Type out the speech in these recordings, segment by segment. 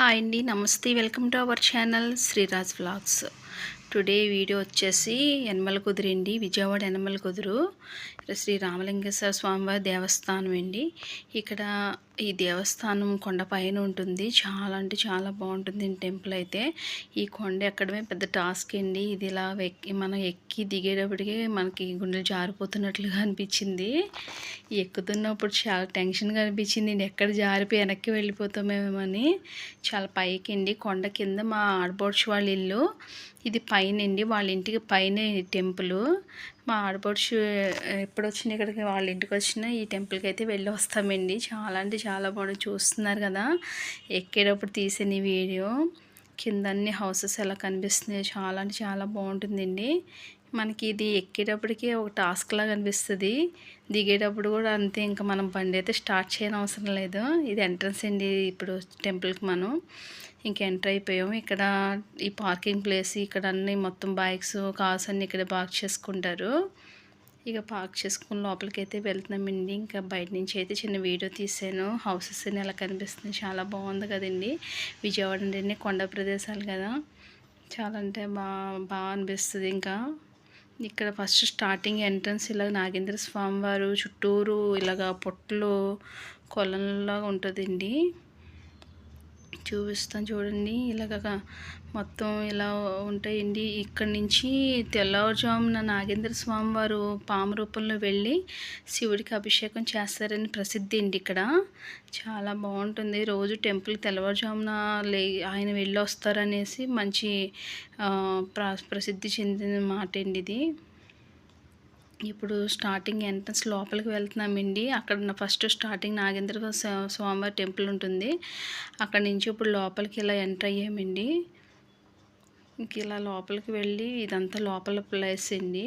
Hi అండి నమస్తే. Welcome to our channel Sriraj vlogs. Today video వచ్చేసి ఎనమల కుదురండి విజయవాడ ఎనమల కుదురు. శ్రీ రామలింగేశ్వర స్వామివారి దేవస్థానం అండి. ఇక్కడ ఈ దేవస్థానం కొండపైన ఉంటుంది. చాలా అంటే చాలా బాగుంటుంది టెంపుల్ అయితే. ఈ కొండ ఎక్కడమే పెద్ద టాస్క్ అండి. ఇది ఇలా ఎక్కి మనం ఎక్కి దిగేటప్పటికే మనకి గుండెలు జారిపోతున్నట్లుగా అనిపించింది. ఎక్కుతున్నప్పుడు చాలా టెన్షన్గా అనిపించింది. నేను ఎక్కడ జారిపోయి వెనక్కి వెళ్ళిపోతామేమని చాలా పైకి అండి. కొండ కింద మా ఆడబోడ్చి వాళ్ళ ఇల్లు. ఇది పైన అండి. వాళ్ళ ఇంటికి పైన టెంపుల్. మా ఆడపడుచు ఎప్పుడు వచ్చినా ఇక్కడికి వాళ్ళ ఇంటికి వచ్చినా ఈ టెంపుల్కి అయితే వెళ్ళి వస్తామండి చాలా అంటే చాలా బాగుంది చూస్తున్నారు కదా. ఎక్కేటప్పుడు తీసిన ఈ వీడియో కింద అన్ని హౌసెస్ ఎలా కనిపిస్తున్నాయి చాలా అంటే చాలా బాగుంటుందండి. మనకి ఇది ఎక్కేటప్పటికి ఒక టాస్క్ లాగా అనిపిస్తుంది. దిగేటప్పుడు కూడా అంతే ఇంకా మనం బండి అయితే స్టార్ట్ చేయని అవసరం లేదు. ఇది ఎంట్రన్స్ అండి ఇప్పుడు టెంపుల్కి మనం. ఇంక ఎంటర్ అయిపోయాము. ఇక్కడ ఈ పార్కింగ్ ప్లేస్ ఇక్కడ అన్నీ మొత్తం బైక్స్ కార్స్ అన్ని ఇక్కడ పార్క్ చేసుకుంటారు. ఇక పార్క్ చేసుకుని లోపలికి అయితే వెళ్తున్నామండి ఇంకా బయట నుంచి అయితే చిన్న వీడియో తీసాను. హౌసెస్ అని ఎలా కనిపిస్తుంది చాలా బాగుంది కదండి. విజయవాడ అంటే కొండ ప్రదేశాలు కదా. చాలా అంటే బాగా బాగా అనిపిస్తుంది ఇంకా. ఇక్కడ ఫస్ట్ స్టార్టింగ్ ఎంట్రన్స్ ఇలా నాగేంద్ర స్వామి వారు చుట్టూరు ఇలాగ పొట్లు కొలంలాగా ఉంటుందండి. చూపిస్తాను చూడండి. ఇలాగ మొత్తం ఇలా ఉంటాయండి ఇక్కడి నుంచి తెల్లవారుజామున నాగేంద్ర స్వామి వారు పాము రూపంలో వెళ్ళి శివుడికి అభిషేకం చేస్తారని ప్రసిద్ధి అండి ఇక్కడ. చాలా బాగుంటుంది. రోజు టెంపుల్ తెల్లవారుజామున లే ఆయన వెళ్ళి వస్తారనేసి మంచి ప్రసిద్ధి చెందిన మాట అండి ఇది. ఇప్పుడు స్టార్టింగ్ ఎంట్రన్స్ లోపలికి వెళ్తున్నామండి అక్కడ ఫస్ట్ స్టార్టింగ్ నాగేంద్ర స్వామివారి టెంపుల్ ఉంటుంది. అక్కడ నుంచి ఇప్పుడు లోపలికి ఇలా ఎంటర్ అయ్యామండి ఇంక ఇలా లోపలికి వెళ్ళి ఇదంతా లోపల ప్లేస్ అండి.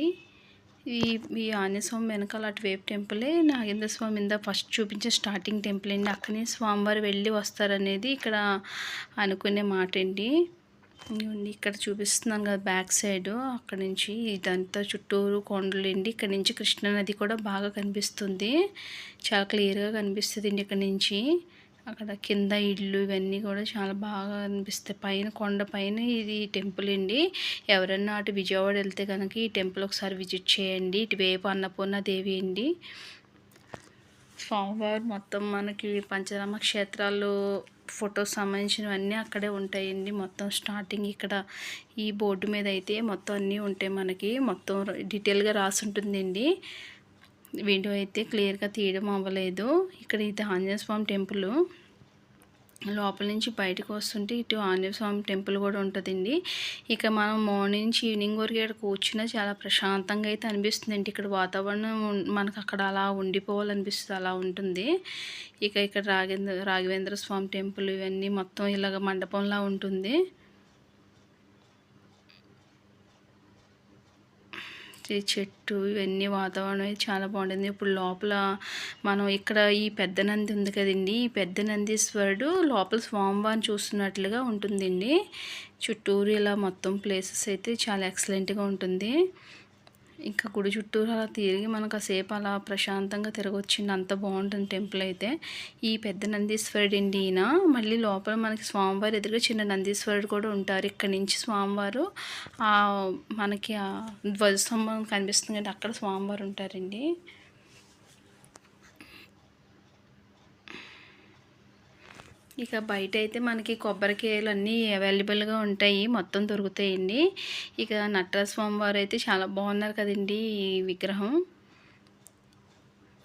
ఈ ఈ ఆంజనేయస్వామి వెనకాల అటువైపు టెంపులే నాగేంద్ర స్వామి ఇందా ఫస్ట్ చూపించే స్టార్టింగ్ టెంపుల్ అండి. అక్కడనే స్వామివారు వెళ్ళి వస్తారనేది ఇక్కడ అనుకునే మాట అండి. ఇక్కడ చూపిస్తున్నాను కదా బ్యాక్ సైడ్. అక్కడ నుంచి ఇదంతా చుట్టూరు కొండలు అండి. ఇక్కడ నుంచి కృష్ణానది కూడా బాగా కనిపిస్తుంది. చాలా క్లియర్గా కనిపిస్తుంది అండి ఇక్కడ నుంచి. అక్కడ కింద ఇల్లు ఇవన్నీ కూడా చాలా బాగా అనిపిస్తాయి పైన కొండ పైన ఇది టెంపుల్ అండి. ఎవరన్నా అటు విజయవాడ వెళ్తే కనుక ఈ టెంపుల్ ఒకసారి విజిట్ చేయండి. ఇటువైపు అన్నపూర్ణ దేవి అండి. స్వామివారు మొత్తం మనకి పంచరామ క్షేత్రాలు ఫొటోస్ సంబంధించినవన్నీ అక్కడే ఉంటాయండి. మొత్తం స్టార్టింగ్ ఇక్కడ ఈ బోర్డు మీద అయితే మొత్తం అన్నీ ఉంటాయి మనకి. మొత్తం డీటెయిల్గా రాసి ఉంటుందండి వీడియో అయితే క్లియర్గా తీయడం అవ్వలేదు. ఇక్కడ ఇది ఆంజనేయ స్వామి టెంపుల్. లోపల నుంచి బయటకు వస్తుంటే ఇటు ఆంజనేయ స్వామి టెంపుల్ కూడా ఉంటుందండి. ఇక మనం మార్నింగ్ నుంచి ఈవినింగ్ వరకు ఇక్కడ కూర్చున్నా చాలా ప్రశాంతంగా అయితే అనిపిస్తుంది ఇక్కడ వాతావరణం మనకు అక్కడ అలా ఉండిపోవాలనిపిస్తుంది అలా ఉంటుంది. ఇక ఇక్కడ రాగేంద్ర రాఘవేంద్ర స్వామి టెంపుల్ ఇవన్నీ మొత్తం ఇలాగ మండపంలా ఉంటుంది. చెట్టు ఇవన్నీ వాతావరణం అయితే చాలా బాగుంటుంది. ఇప్పుడు లోపల మనం ఇక్కడ ఈ పెద్ద నంది ఉంది కదండి. ఈ పెద్ద నందీశ్వరుడు లోపల స్వామివారిని చూస్తున్నట్లుగా ఉంటుందండి. చుట్టూరు ఇలా మొత్తం ప్లేసెస్ అయితే చాలా ఎక్సలెంట్గా ఉంటుంది. ఇంకా గుడి చుట్టూరు అలా తిరిగి మనకు సేపు అలా ప్రశాంతంగా తిరగొచ్చింది. అంత బాగుంటుంది టెంపుల్ అయితే. ఈ పెద్ద నందీశ్వరుడు అండి ఈయన. మళ్ళీ లోపల మనకి స్వామివారి ఎదురుగా చిన్న నందీశ్వరుడు కూడా ఉంటారు. ఇక్కడ నుంచి స్వామివారు మనకి ధ్వజస్తంభం కనిపిస్తుంది అక్కడ స్వామివారు ఉంటారండి. ఇక బయట అయితే మనకి కొబ్బరికాయలు అన్నీ అవైలబుల్గా ఉంటాయి. మొత్తం దొరుకుతాయండి. ఇక నటరాజ స్వామివారు అయితే చాలా బాగున్నారు కదండి ఈ విగ్రహం.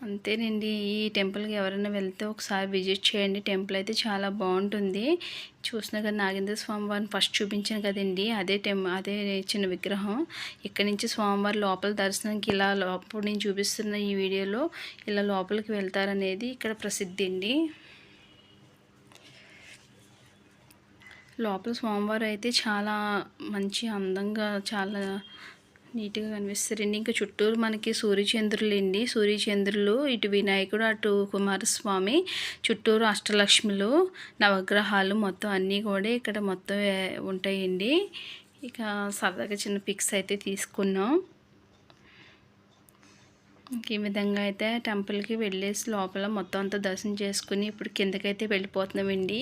అంతేనండి. ఈ టెంపుల్కి ఎవరైనా వెళ్తే ఒకసారి విజిట్ చేయండి. టెంపుల్ అయితే చాలా బాగుంటుంది. చూసిన కదా నాగేంద్ర స్వామివారిని ఫస్ట్ చూపించాను కదండి. అదే టెం అదే చిన్న విగ్రహం. ఇక్కడ నుంచి స్వామివారి లోపల దర్శనానికి ఇలా లోపల నేను చూపిస్తున్న ఈ వీడియోలో ఇలా లోపలికి వెళ్తారనేది ఇక్కడ ప్రసిద్ధి అండి. లోపల స్వామివారు అయితే చాలా మంచి అందంగా చాలా నీట్గా కనిపిస్తారండి. ఇంకా చుట్టూరు మనకి సూర్యచంద్రులు అండి సూర్యచంద్రులు ఇటు వినాయకుడు అటు కుమారస్వామి చుట్టూరు అష్టలక్ష్ములు నవగ్రహాలు మొత్తం అన్నీ కూడా ఇక్కడ మొత్తం ఉంటాయండి. ఇక సరదాగా చిన్న పిక్స్ అయితే తీసుకున్నాం. ఈ విధంగా అయితే టెంపుల్కి వెళ్ళేసి లోపల మొత్తం అంతా దర్శనం చేసుకుని ఇప్పుడు కిందకైతే వెళ్ళిపోతున్నామండి.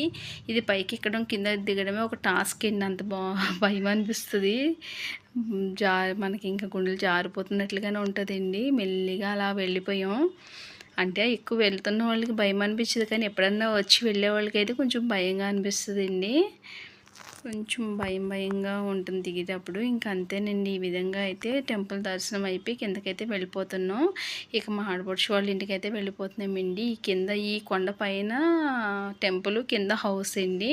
ఇది పైకి ఎక్కడం కింద దిగడమే ఒక టాస్క్ అండి. అంత బా భయం అనిపిస్తుంది. జా మనకి ఇంకా గుండెలు జారిపోతున్నట్లుగానే ఉంటుందండి. మెల్లిగా అలా వెళ్ళిపోయాం. అంటే ఎక్కువ వెళ్తున్న వాళ్ళకి భయం అనిపించదు కానీ ఎప్పుడన్నా వచ్చి వెళ్ళే వాళ్ళకి అయితే కొంచెం భయంగా అనిపిస్తుందండి. కొంచెం భయం భయంగా ఉంటుంది దిగేటప్పుడు. ఇంకా అంతేనండి ఈ విధంగా అయితే టెంపుల్ దర్శనం అయిపోయి కిందకైతే వెళ్ళిపోతున్నాం. ఇక మా ఆడపడుచు వాళ్ళ ఇంటికి అయితే వెళ్ళిపోతున్నామండి. ఈ కింద ఈ కొండ పైన టెంపుల్ కింద హౌస్ అండి.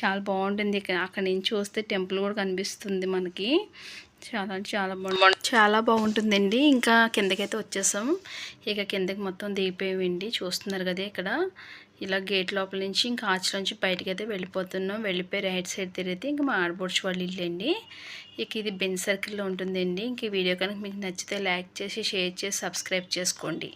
చాలా బాగుంటుంది. ఇక్కడ అక్కడి నుంచి చూస్తే టెంపుల్ కూడా కనిపిస్తుంది మనకి. చాలా చాలా బాగుంటుంది. చాలా బాగుంటుందండి. ఇంకా కిందకైతే వచ్చేసాం. ఇక కిందకి మొత్తం దిగిపోయామండి. చూస్తున్నారు కదా ఇక్కడ. ఇలా గేట్ లోపల నుంచి ఇంకా ఆచ నుంచి బయటకు అయితే వెళ్ళిపోతున్నాం. వెళ్ళిపోయి రైట్ సైడ్ తిరిగితే ఇంకా మా ఆడపడుచు వాళ్ళు ఇల్లు అండి ఇక ఇది బెన్ సర్కిల్లో ఉంటుందండి. ఇంక వీడియో కనుక మీకు నచ్చితే లైక్ చేసి షేర్ చేసి సబ్స్క్రైబ్ చేసుకోండి.